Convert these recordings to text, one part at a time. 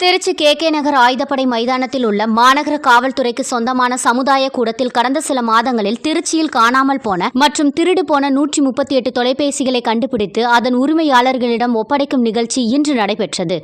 Trichy K K நகர் ஆயுதப்படை மைதானத்தில் உள்ள மாநகர காவல்துறைக்கு சொந்தமான சமுதாய கூடத்தில் கடந்த சில மாதங்களில் திருச்சியில் காணாமல் போன மற்றும் திருடு போன நூற்றி முப்பத்தி எட்டு தொலைபேசிகளை கண்டுபிடித்து அதன் உரிமையாளர்களிடம் ஒப்படைக்கும் நிகழ்ச்சி இன்று நடைபெற்றது.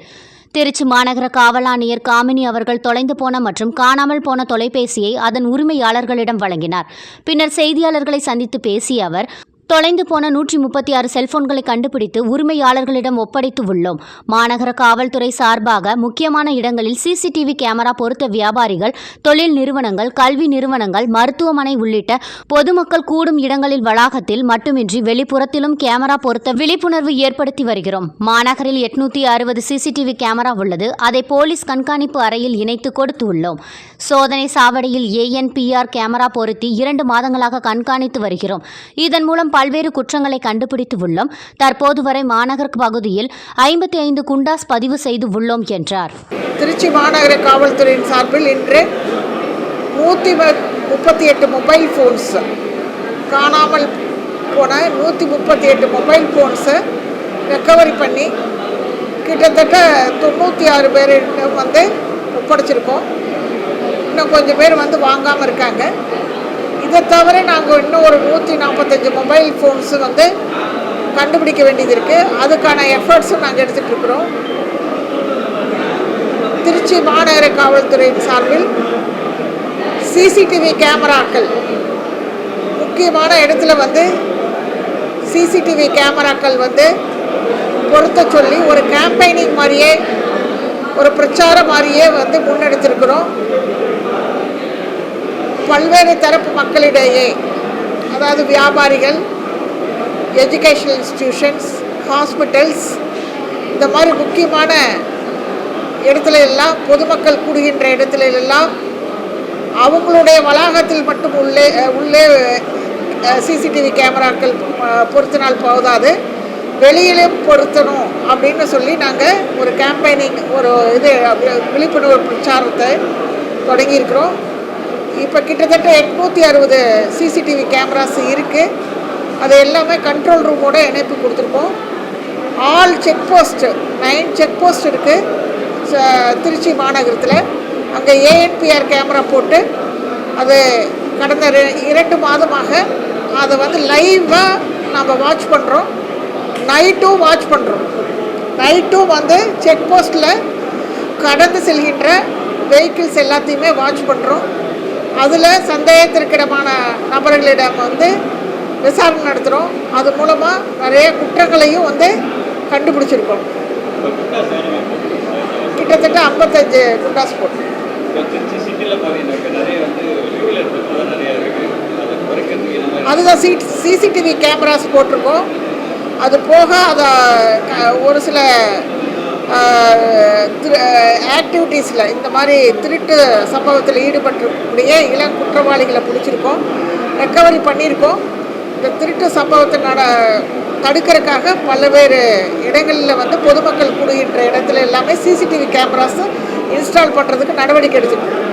திருச்சி மாநகர காவலாணையர் காமினி அவர்கள் தொலைந்து போன மற்றும் காணாமல் போன தொலைபேசியை அதன் உரிமையாளர்களிடம் வழங்கினார். பின்னர் செய்தியாளர்களை சந்தித்து பேசிய அவர் தொலைந்து போன நூற்றி முப்பத்தி ஆறு செல்போன்களை கண்டுபிடித்து உரிமையாளர்களிடம் ஒப்படைத்து உள்ளோம். மாநகர காவல்துறை சார்பாக முக்கியமான இடங்களில் சிசிடிவி கேமரா பொருத்த வியாபாரிகள் தொழில் நிறுவனங்கள் கல்வி நிறுவனங்கள் மருத்துவமனை உள்ளிட்ட பொதுமக்கள் கூடும் இடங்களில் வளாகத்தில் மட்டுமின்றி வெளிப்புறத்திலும் கேமரா பொருத்த விழிப்புணர்வு ஏற்படுத்தி வருகிறோம். மாநகரில் எட்நூத்தி அறுபது சிசிடிவி கேமரா உள்ளது. அதை போலீஸ் கண்காணிப்பு அறையில் இணைத்து கொடுத்து உள்ளோம். சோதனை சாவடியில் ஏஎன்பிஆர் கேமரா பொருத்தி இரண்டு மாதங்களாக கண்காணித்து வருகிறோம். இதன் மூலம் பல்வேறு குற்றங்களை கண்டுபிடித்து உள்ளோம். தற்போது வரை மாநகர் பகுதியில் ஐம்பத்தி ஐந்து குண்டாஸ் பதிவு செய்து உள்ளோம் என்றார். திருச்சி மாநகர காவல்துறையின் சார்பில் இன்று நூற்றி முப்பத்தி எட்டு மொபைல் ஃபோன்ஸ் காணாமல் போன நூற்றி முப்பத்தி எட்டு மொபைல் ஃபோன்ஸை ரெக்கவரி பண்ணி கிட்டத்தட்ட தொண்ணூற்றி ஆறு பேர் வந்து ஒப்படைச்சிருக்கோம். இன்னும் கொஞ்சம் பேர் வந்து வாங்காமல் இருக்காங்க. இதை தவிர நாங்கள் இன்னும் ஒரு நூற்றி நாற்பத்தஞ்சு மொபைல் ஃபோன்ஸு வந்து கண்டுபிடிக்க வேண்டியது இருக்குது அதுக்கான எஃபர்ட்ஸும் நாங்கள் எடுத்துகிட்ருக்குறோம் திருச்சி மாநகர காவல்துறையின் சார்பில் சிசிடிவி கேமராக்கள். முக்கியமான இடத்துல வந்து சிசிடிவி கேமராக்கள் வந்து பொருத்த சொல்லி ஒரு கேம்பெயினிங் மாதிரியே ஒரு பிரச்சாரம் மாதிரியே வந்து முன்னெடுத்திருக்கிறோம். பல்வேறு தரப்பு மக்களிடையே அதாவது வியாபாரிகள் எஜுகேஷனல் இன்ஸ்டிடியூஷன்ஸ் ஹாஸ்பிட்டல்ஸ் இந்த மாதிரி முக்கியமான இடத்துல எல்லாம் பொதுமக்கள் கூடுகின்ற இடத்துல எல்லாம் அவங்களுடைய வளாகத்தில் மட்டும் உள்ளே உள்ளே சிசிடிவி கேமராக்கள் பொருத்தினால் போதாது. வெளியிலே பொருத்தணும் அப்படின்னு சொல்லி நாங்கள் ஒரு கேம்பெயினிங் ஒரு இது விழிப்புணர்வு பிரச்சாரத்தை தொடங்கியிருக்கிறோம். இப்போ கிட்டத்தட்ட எட்நூற்றி அறுபது சிசிடிவி கேமராஸ் இருக்குது அது எல்லாமே கண்ட்ரோல் ரூமோட இணைப்பு கொடுத்துருக்கோம். All check post nine check post இருக்குது திருச்சி மாநகரத்தில். அங்கே ஏஎன்பிஆர் கேமரா போட்டு அது கடந்த ரெ- இரண்டு மாதமாக அதை வந்து லைவாக நம்ம வாட்ச் பண்ணுறோம் நைட்டும் வாட்ச் பண்ணுறோம் நைட்டும் வந்து செக் போஸ்ட்டில் கடந்து செல்கின்ற வெஹிக்கிள்ஸ் எல்லாத்தையுமே வாட்ச் பண்ணுறோம் அதில் சந்தேகத்திற்கிடமான நபர்களிடம் வந்து விசாரணை நடத்துகிறோம் அது மூலமாக நிறைய குற்றங்களையும் வந்து கண்டுபிடிச்சிருக்கோம். கிட்டத்தட்ட ஐம்பத்தஞ்சு குண்டாஸ் போட்டு. அதுதான் சி சிசிடிவி கேமராஸ் போட்டிருக்கோம். அது போக அதை ஒரு சில ஆக்டிவிட்டீஸில் இந்த மாதிரி திருட்டு சம்பவத்தில் ஈடுபட்டிருக்கக்கூடிய இளம் குற்றவாளிகளை பிடிச்சிருக்கோம். ரெக்கவரி பண்ணியிருக்கோம். இந்த திருட்டு சம்பவத்தை நட தடுக்கிறதுக்காக பல்வேறு இடங்களில் வந்து பொதுமக்கள் கூடுகின்ற இடத்துல எல்லாமே சிசிடிவி கேமராஸும் இன்ஸ்டால் பண்ணுறதுக்கு நடவடிக்கை எடுத்துக்கணும்